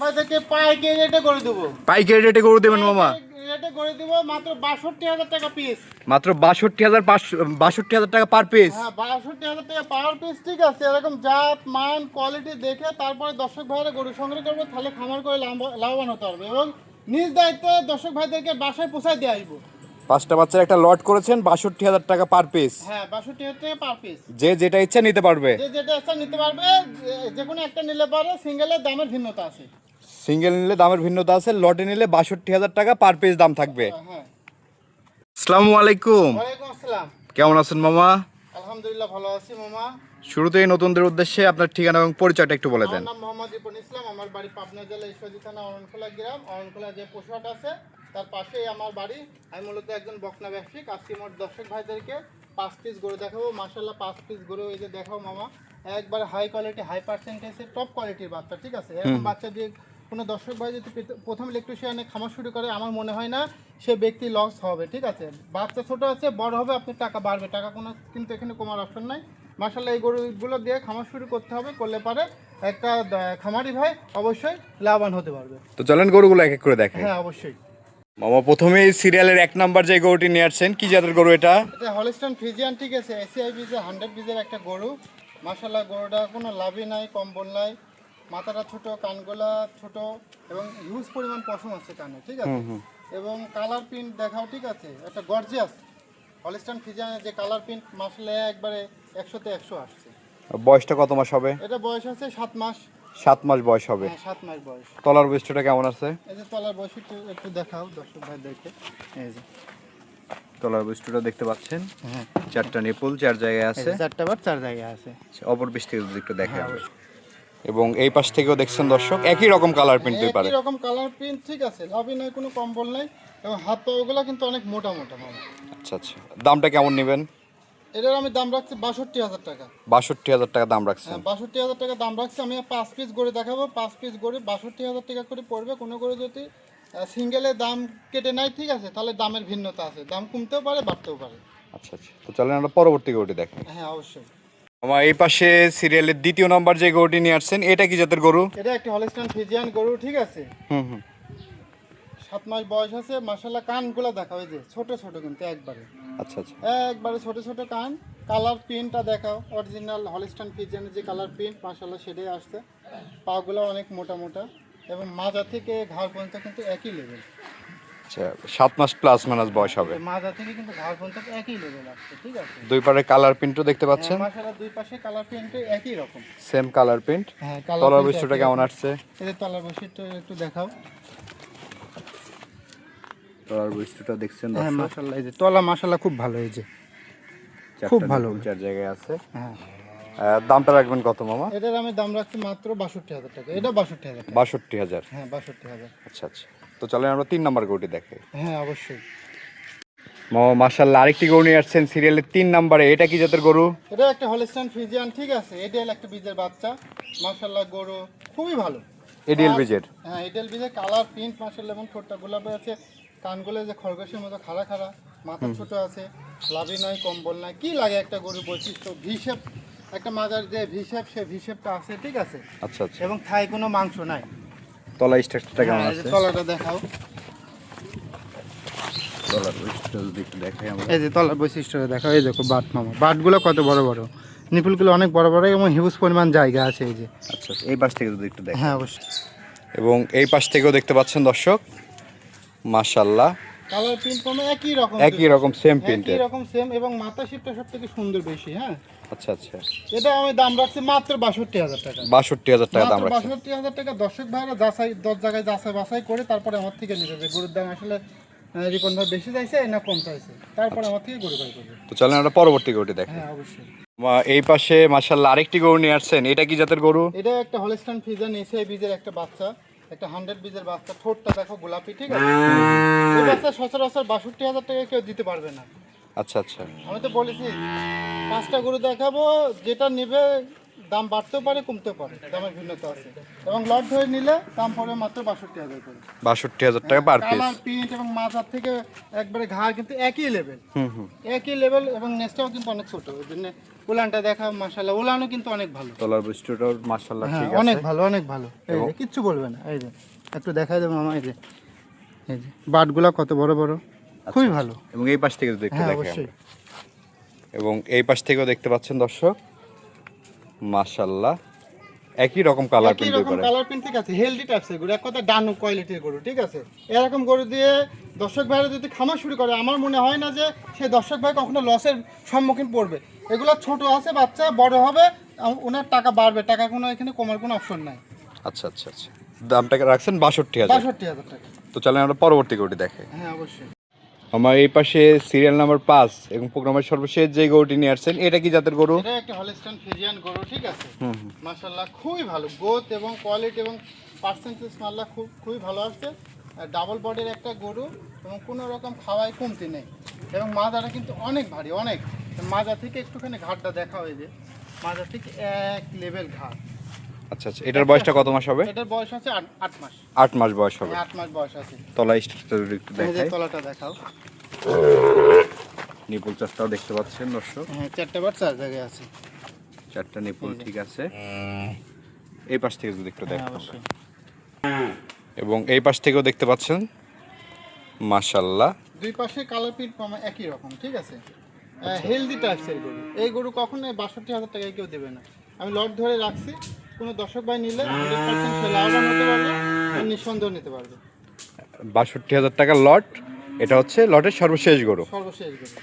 ভাই থেকে পাইকারি রেটে করে দেবো। পাইকারি রেটে গরু দেবেন মামা? রেটে করে দেবো মাত্র বাষট্টি হাজার টাকা পিস মাত্র বাষট্টি হাজার বাষট্টি হাজার টাকা পার পিস হ্যাঁ বাষট্টি হাজার টাকা পাওয়ার পিস ঠিক আছে। এরকম জাত মান কোয়ালিটি দেখে তারপরে দর্শক ভাইরা গরু সংগ্রহ করব তাহলে খামার করে লাভবান হতে পারবে এবং নিজ দায়িত্বে দর্শক ভাইদেরকে বাসায় দিয়ে আসব পাঁচটা বাচ্চার একটা লট করেছেন বাষট্টি হাজার টাকা পার পিস হ্যাঁ বাষট্টি হাজার টাকা পার পিস যে যেটা ইচ্ছা নিতে পারবে। যে যেটা ইচ্ছা নিতে পারবে যে কোনো একটা নিলে পারে সিঙ্গেলের দামের ভিন্নতা আছে। সিঙ্গেল নিলে দামের ভিন্নতা আছে লটে নিলে বাষট্টি হাজার টাকা পার পিস দাম থাকবে। হ্যাঁ আসসালামু আলাইকুম। কেমন আছেন মামা? আলহামদুলিল্লাহ ভালো আছি মামা। শুরুতেই নতুনদের উদ্দেশ্যে আপনার ঠিকানা এবং পরিচয়টা একটু বলে দেন। আমার নাম মোহাম্মদ ইসলাম আমার বাড়ি পাবনা জেলা ঈশ্বরদী থানা অরণখোলা গ্রাম। অরণখোলা যে পশুহাট আছে তার পাশেই আমার বাড়ি। আমি মূলত একজন বকনা ব্যবসায়িক আজকে মোট দর্শক ভাইদেরকে পাঁচ পিস গরু দেখাবো। মাসাল্লাহ পাঁচ পিস গরু এই যে দেখাও মামা। একবার হাই কোয়ালিটি হাই পার্সেন্টেজের টপ কোয়ালিটির বাচ্চা ঠিক আছে? এরকম বাচ্চা দিয়ে কোনো দর্শক ভাই যদি প্রথম ইলেকট্রিশিয়ানে খামার শুরু করে আমার মনে হয় না সে ব্যক্তি লস হবে ঠিক আছে? বাচ্চা ছোট আছে বড় হবে আপনার টাকা বাড়বে। টাকা কোনো কিন্তু এখানে কমার অপশন নাই। মাসাল্লাহ এই গরুগুলো দিয়ে খামার শুরু করতে হবে করলে পারে একটা খামারি ভাই অবশ্যই লাভবান হতে পারবে। তো চলেন গরুগুলো এক এক করে দেখেন হ্যাঁ অবশ্যই। মামা প্রথমেই সিরিয়ালের এক নাম্বার যে গরুটি নিয়ে আসছেন কি জাতের গরু এটা? এটা হলিস্টন ফিজিয়ান ঠিক আছে? এসিআই বিজে হান্ড্রেড বিজের একটা গরু। মাসাল্লাহ গরুটা কোনো লাভই নাই কম্বল নাই। মাথাটা ছোট কানগুলা ছোট এবং হিউজ পরিমাণ পশম আছে কানে ঠিক আছে? এবং কালার প্রিন্ট দেখাও ঠিক আছে একটা গর্জিয়াস হলিস্টন ফিজিয়ানের যে কালার প্রিন্ট মাসাল্লাহ একবারে একশোতে একশো আসছে। বয়সটা কত মাস হবে? এটা বয়স আছে সাত মাস। সাত মাস বয়স হবে। হ্যাঁ সাত মাস বয়স। তলার বৈশিষ্ট্যটা কেমন আছে? এই যে তলার বয়স একটু দেখাও দর্শক ভাইদেরকে। এই যে। তলার বৈশিষ্ট্যটা দেখতে পাচ্ছেন? হ্যাঁ। চারটা নিপুল চার জায়গায় আছে। চারটা বার চার জায়গায় আছে। অপর যদি একটু দেখে এবং এই পাশ থেকেও দেখছেন দর্শক একই রকম কালার প্রিন্ট দুই পারে। একই রকম কালার প্রিন্ট ঠিক আছে লাভই নাই কোনো কম্বল নাই এবং হাত পাগুলো কিন্তু অনেক মোটা মোটা মামা আচ্ছা আচ্ছা। দামটা কেমন নেবেন? এটার আমি দাম রাখছি বাষট্টি হাজার টাকা। বাষট্টি হাজার টাকা দাম রাখছি হ্যাঁ বাষট্টি হাজার টাকা দাম রাখছি আমি পাঁচ পিস করে দেখাবো পাঁচ পিস করে বাষট্টি হাজার টাকা করে পড়বে কোনো করে যদি সিঙ্গেলের দাম কেটে নেয় ঠিক আছে তাহলে দামের ভিন্নতা আছে দাম কমতেও পারে বাড়তেও পারে। আচ্ছা আচ্ছা। তো চলেন আমরা পরবর্তী গরুটি দেখেন হ্যাঁ অবশ্যই। আমার এই পাশে সিরিয়ালের দ্বিতীয় নম্বর যে গরুটি নিয়ে আসছেন এটা কি জাতের গরু? এটা একটি হলিস্টান ফিজিয়ান গরু ঠিক আছে? হুম হুম। সাত মাস বয়স আছে মাসাল্লাহ কানগুলো দেখা যে ছোট ছোট কিন্তু একবারে। আচ্ছা আচ্ছা। একবারে ছোট ছোট কান। কালার প্রিন্টটা দেখাও অরিজিনাল হলিস্টান ফিজিয়ানের যে কালার প্রিন্ট মাসাল্লাহ সেটাই আসছে। পাগুলো অনেক মোটা মোটা। এবং মাজা থেকে ঘাড় পর্যন্ত কিন্তু একই লেভেল আচ্ছা সাত মাস প্লাস মাইনাস বয়স হবে। মাজা থেকে কিন্তু ঘাড় পর্যন্ত একই লেভেল আসছে ঠিক আছে? দুই পারে কালার প্রিন্টও দেখতে পাচ্ছেন। মাসাল্লাহ দুই পাশে কালার প্রিন্ট একই রকম। সেম কালার প্রিন্ট হ্যাঁ তলার বৈশিষ্ট্যটা কেমন আসছে? এদের তলার বৈশিষ্ট্য একটু দেখাও। তলার বৈশিষ্ট্যটা দেখছেন হ্যাঁ মাসাল্লাহ এই যে তলা মাসাল্লাহ খুব ভালো এই যে। খুব ভালো। চার জায়গায় আছে। হ্যাঁ। দামটা রাখবেন কত মামা? এটার আমি দাম রাখছি মাত্র বাষট্টি হাজার টাকা। এটা বাষট্টি হাজার বাষট্টি হাজার। হ্যাঁ বাষট্টি হাজার। আচ্ছা আচ্ছা। তো চলেন আমরা তিন নাম্বার গরুটি দেখাই হ্যাঁ অবশ্যই। মামা মার্শাল্লাহ আরেকটি গরু নিয়ে আসছেন সিরিয়ালের তিন নাম্বারে। এটা কি জাতের গরু? এটা একটা হলিস্টান ফিজিয়ান ঠিক আছে। এডিএল একটা বীজের বাচ্চা। মাশাল্লাহ গরু খুবই ভালো। এডিএল বীজের? হ্যাঁ এডিএল বীজের কালার প্রিন্ট মাশাল্লাহ এবং ঠোঁটটা গোলাপি আছে। কানগুলো যে খরগোশের মতো খাড়া খাড়া মাথা ছোট আছে লাভি নয় কম্বল নয় কি লাগে একটা গরুর বৈশিষ্ট্য? ভিসেপ একটা মাজার যে ভিসেপ সে ভিসেপটা আছে ঠিক আছে। আচ্ছা আচ্ছা। এবং থাই কোনো মাংস নাই। তলা স্ট্রাকচারটা কেমন হ্যাঁ, এই যে আছে? তলাটা দেখাও। তলার বৈশিষ্ট্য যদি একটু দেখাই আমরা। এই যে তলার বৈশিষ্ট্যটা দেখাও এই দেখো বাট মামা। বাটগুলো কত বড় বড়। নিপুলগুলো অনেক বড় বড় এবং হিউজ পরিমাণ জায়গা আছে এই যে। আচ্ছা আচ্ছা, এই পাশ থেকে যদি একটু দেখ হ্যাঁ অবশ্যই। এবং এই পাশ থেকেও দেখতে পাচ্ছেন দর্শক মাশাল্লাহ কালার প্রিন্ট কোনো একই রকম একই রকম সেম একই রকম সেম এবং মাথা শিপটা সব থেকে সুন্দর বেশি হ্যাঁ? আচ্ছা আচ্ছা। এটা আমি দাম রাখছি মাত্র বাষট্টি হাজার টাকা। বাষট্টি হাজার টাকা দাম বাষট্টি হাজার টাকা। দর্শক ভাইরা যাচাই দশ জায়গায় যাচাই বাছাই করে তারপরে আমার থেকে নিবে যে গরুর দাম আসলে রিপন ভাই বেশি চাইছে না কম চাইছে। তারপরে আমার থেকে গরু করবে। তো চলেন আমরা পরবর্তী গরুটি দেখ। হ্যাঁ অবশ্যই। এই পাশে মাশাল্লাহ আরেকটি গরু নিয়ে আসছেন। এটা কি জাতের গরু? এটা একটা হলিস্টান ফিজান এসিআই বীজের একটা বাচ্চা। একটা হান্ড্রেড বীজের বাচ্চা ঠোঁটটা দেখো গোলাপি ঠিক আছে? এই বাচ্চা সচরাচর বাষট্টি হাজার টাকা কেউ দিতে পারবে না। আচ্ছা আচ্ছা। আমি তো বলেছি পাঁচটা গরু দেখাবো যেটা নেবে দাম বাড়তেও পারে কমতেও পারে দামের ভিন্নতা আছে। এবং লট ধরে নিলে দাম পড়বে মাত্র বাষট্টি হাজার করে। বাষট্টি হাজার টাকা পার পিস কালার প্রিন্ট এবং মাথার থেকে একবারে ঘাড় কিন্তু একই লেভেল হুম হুম। একই লেভেল এবং নেক্সটাও কিন্তু অনেক ছোট ওই জন্য উলানটা দেখা মাসাল্লাহ উলানও কিন্তু অনেক ভালো। তলার বৈশিষ্ট্যটাও মার্শাল্লাহ হ্যাঁ ঠিক অনেক ভালো অনেক ভালো। এই যে কিচ্ছু বলবে না এই যে একটু দেখাই দেবো আমার এই যে। এই যে বাটগুলা কত বড় বড়? খুবই ভালো। এবং এই পাশ থেকে একটু হ্যাঁ অবশ্যই। এবং এই পাশ থেকেও দেখতে পাচ্ছেন দর্শক মাশাল্লাহ একই রকম কালার একই প্রিন্ট রকম করে কালার প্রিন্ট ঠিক আছে হেলদি টাইপসের গরু এক কথা ডানু কোয়ালিটির গরু ঠিক আছে। এরকম গরু দিয়ে দর্শক ভাইরা যদি খামার শুরু করে আমার মনে হয় না যে সেই দর্শক ভাই কখনো লসের সম্মুখীন পড়বে। এগুলো ছোট আছে বাচ্চা বড় হবে আম- ওনার টাকা বাড়বে টাকা কোনো এখানে কমার কোনো অপশন নাই। আচ্ছা আচ্ছা আচ্ছা। দামটাকে রাখছেন বাষট্টি হাজার। বাষট্টি হাজার টাকা। তো চলেন আমরা পরবর্তী গরুটি দেখে হ্যাঁ অবশ্যই। আমার এই পাশে সিরিয়াল নাম্বার পাঁচ এবং প্রোগ্রামের সর্বশেষ যে গরুটি নিয়ে আসছেন এটা কি জাতের গরু? এটা একটা হলিস্টান ফিজিয়ান গরু ঠিক আছে। মাশাল্লাহ খুবই ভালো। গ্রোথ এবং কোয়ালিটি এবং পার্সেন্টেজ মাল্লা খুব খুবই ভালো আসছে। ডাবল বডির একটা গরু এবং কোনো রকম খাওয়াই কমতি নেই। এবং মাজাটা কিন্তু অনেক ভারী অনেক। মাজা থেকে একটুখানি ঘাটটা দেখা হয়ে যে মাজা থেকে এক লেভেল ঘাট। আচ্ছা আচ্ছা। এটার বয়সটা কত মাস হবে? এটার বয়স আছে আট আট মাস। আট মাস বয়স হবে। আট মাস বয়স আছে। তলা স্ট্রাকচার একটু দেখাই। তলাটা দেখাও। নিপুল চাষটাও দেখতে পাচ্ছেন দর্শক। হ্যাঁ চারটে বার চার জায়গায় আছে। চারটা নিপুল ঠিক আছে। এই পাশ থেকে যদি একটু হ্যাঁ দেখো এবং এই পাশ থেকেও দেখতে পাচ্ছেন? মাশাল্লাহ দুই পাশে কালার প্রিন্ট একই রকম ঠিক আছে? হেলদি টাইপসের গরু। এই গরু কখনো বাষট্টি হাজার টাকায় কেউ দেবে না। আমি লট ধরে রাখছি। কোনো দর্শক ভাই নিলে হান্ড্রেড পার্সেন্ট সে লাভবান হতে পারবে নিঃসন্দেহ নিতে পারবে। বাষট্টি হাজার টাকা লট এটা হচ্ছে লটের সর্বশেষ গরু। সর্বশেষ গরু।